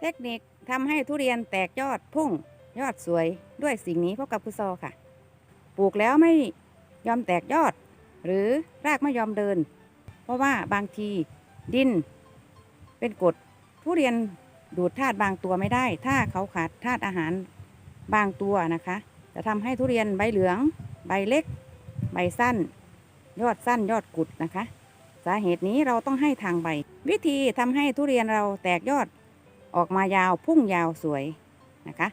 เทคนิคทำให้ทุเรียนแตกยอดพุ่งยอดสวยด้วยสิ่งนี้พบกับพุซอค่ะ ปลูกแล้วไม่ยอมแตกยอด หรือรากไม่ยอมเดิน เพราะว่าบางทีดิน เป็นกรดทุเรียนดูดธาตุบางตัวไม่ได้ ถ้าเขาขาดธาตุอาหารบางตัวนะคะ จะทำให้ทุเรียนใบเหลือง ใบเล็ก ใบสั้น ยอดสั้นยอดกุดนะคะ สาเหตุนี้เราต้องให้ทางใบ วิธีทำให้ทุเรียนเราแตกยอด ออกมายาวพุ่งยาวสวยนะคะ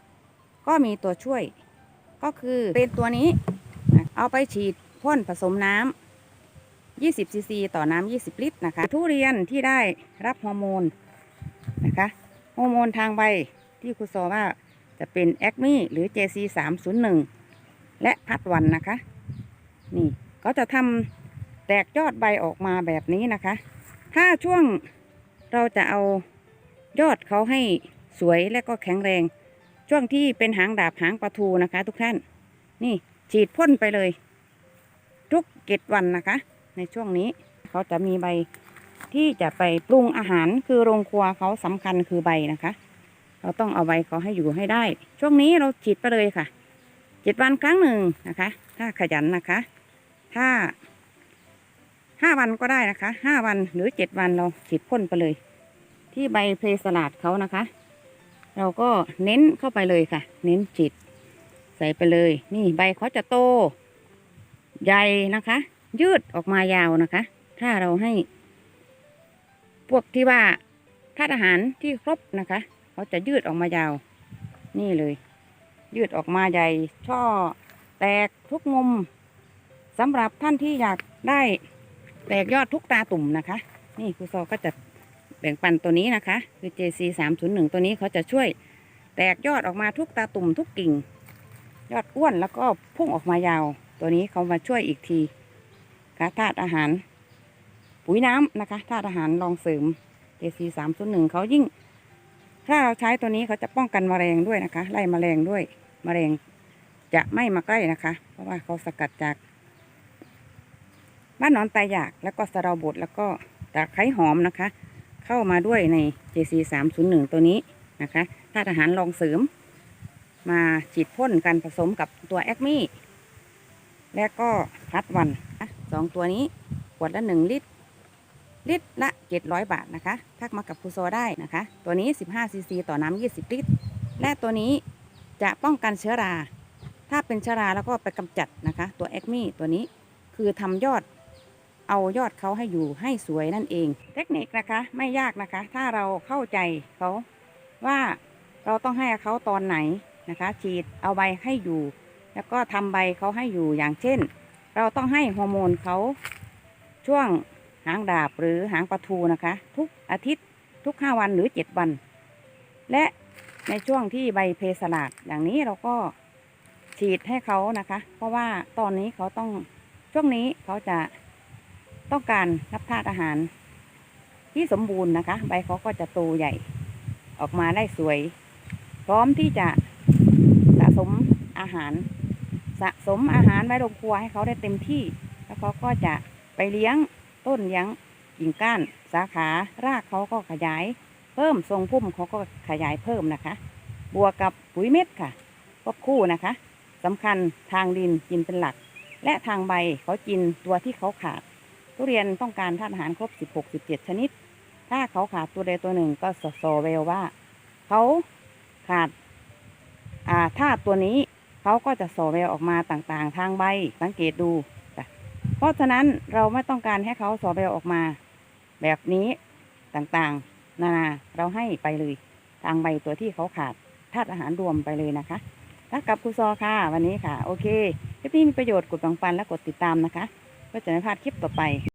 ก็มีตัวช่วย ก็คือเป็นตัวนี้ เอาไปฉีดพ่นผสมน้ำ 20 ซีซี ต่อน้ำ 20 ลิตรนะคะ ทุเรียนที่ได้รับฮอร์โมนนะคะฮอร์โมนทางใบที่ครูสอว่าจะเป็นแอคมี่หรือ JC 301และพัดวันนะคะ นี่ก็จะทำแตกยอดใบออกมาแบบนี้นะคะ ถ้าช่วงเราจะเอา ยอดเขาให้สวยและก็แข็งแรง ช่วงที่เป็นหางดาบหางปลาทูนะคะ ทุกท่าน นี่ฉีดพ่นไปเลย ทุกเจ็ดวันนะคะ ในช่วงนี้เขาจะมีใบที่จะไปปรุงอาหารคือโรงครัวเขาสำคัญคือใบนะคะ เราต้องเอาใบเขาให้อยู่ให้ได้ ช่วงนี้เราฉีดไปเลยค่ะเจ็ดวันครั้งหนึ่งนะคะ ถ้าขยันนะคะ ถ้าห้าวันก็ได้นะคะห้าวันหรือเจ็ดวันเราฉีดพ่นไปเลย ที่ใบเพลสลัดเขานะคะ เราก็เน้นเข้าไปเลยค่ะ เน้นฉีดใส่ไปเลย นี่ใบเขาจะโต ใหญ่นะคะ ยืดออกมายาวนะคะ ถ้าเราให้ พวกที่ว่าธาตุอาหารที่ครบนะคะเขาจะยืดออกมายาว นี่เลย ยืดออกมาใหญ่ช่อแตกทุกมุมสำหรับท่านที่อยากได้แตกยอดทุกตาตุ่มนะคะ นี่ครูซอก็จะ แบ่งปันตัวนี้นะคะ คือ JC 3 0 1ตัวนี้เขาจะช่วยแตกยอดออกมาทุกตาตุ่มทุกกิ่ง ยอดอ้วนแล้วก็พุ่งออกมายาว ตัวนี้เขามาช่วยอีกทีค่ะธาตุอาหาร ปุ๋ยน้ำนะคะธาตุอาหารรองเสริม JC 3 0 1เขายิ่ง ถ้าเราใช้ตัวนี้เขาจะป้องกันแมลงด้วยนะคะ ไล่แมลงด้วยแมลงจะไม่มาใกล้นะคะ เพราะว่าเขาสกัดจากบ้านนอนตายอยากแล้วก็สะเดาบดแล้วก็ตะไคร้หอมนะคะ เข้ามาด้วยใน JC 3 0 1ตัวนี้นะคะธาตุอาหารรองเสริม มาฉีดพ่นกันผสมกับตัวแอคมี่และก็พัดวันนะสองตัวนี้ขวดละหนึ่งลิตร ลิตรละเจ็ดร้อยบาทนะคะ ทักมากับครูโซได้นะคะ ตัวนี้สิบห้าซีซีต่อน้ำยี่สิบลิตร และตัวนี้จะป้องกันเชื้อรา ถ้าเป็นเชื้อราแล้วก็ไปกำจัดนะคะ ตัวแอคมี่ตัวนี้คือทำยอด เอายอดเขาให้อยู่ให้สวยนั่นเอง เทคนิคนะคะไม่ยากนะคะ ถ้าเราเข้าใจเขาว่าเราต้องให้เขาตอนไหนนะคะ ฉีดเอาใบให้อยู่ แล้วก็ทำใบเขาให้อยู่อย่างเช่น เราต้องให้ฮอร์โมนเขาช่วงหางดาบหรือหางปลาทูนะคะ ทุกอาทิตย์ทุกห้าวันหรือเจ็ดวัน และในช่วงที่ใบเพสลาดอย่างนี้เราก็ฉีดให้เขานะคะ เพราะว่าตอนนี้เขาต้องช่วงนี้เขาจะ ต้องการรับธาตุอาหาร ที่สมบูรณ์นะคะ ใบเขาก็จะโตใหญ่ ออกมาได้สวย พร้อมที่จะสะสมอาหาร สะสมอาหารไว้ลงครัวให้เขาได้เต็มที่ แล้วเขาก็จะไปเลี้ยงต้นเลี้ยงกิ่งก้านสาขารากเขาก็ขยาย เพิ่มทรงพุ่มเขาก็ขยายเพิ่มนะคะ บวกกับปุ๋ยเม็ดค่ะควบคู่นะคะสำคัญทางดินกินเป็นหลัก และทางใบเขากินตัวที่เขาขาด ทุเรียนต้องการธาตุอาหารครบ 16 17 ชนิด ถ้าเขาขาดตัวใดตัวหนึ่งก็สโซเวลว่า เขาขาดอ่าธาตุตัวนี้เขาก็จะโซเวลออกมาต่างๆ ทางใบสังเกตดู เพราะฉะนั้นเราไม่ต้องการให้เขาโซเวลออกมา แบบนี้ต่างๆ นานาเราให้ไปเลย ทางใบตัวที่เขาขาดธาตุอาหารรวมไปเลยนะคะถ้ากับครูซอค่ะ วันนี้ค่ะ โอเคคลิปนี้มีประโยชน์กดบังปันและกดติดตามนะคะ เพื่อจะไม่พลาดคลิปต่อไป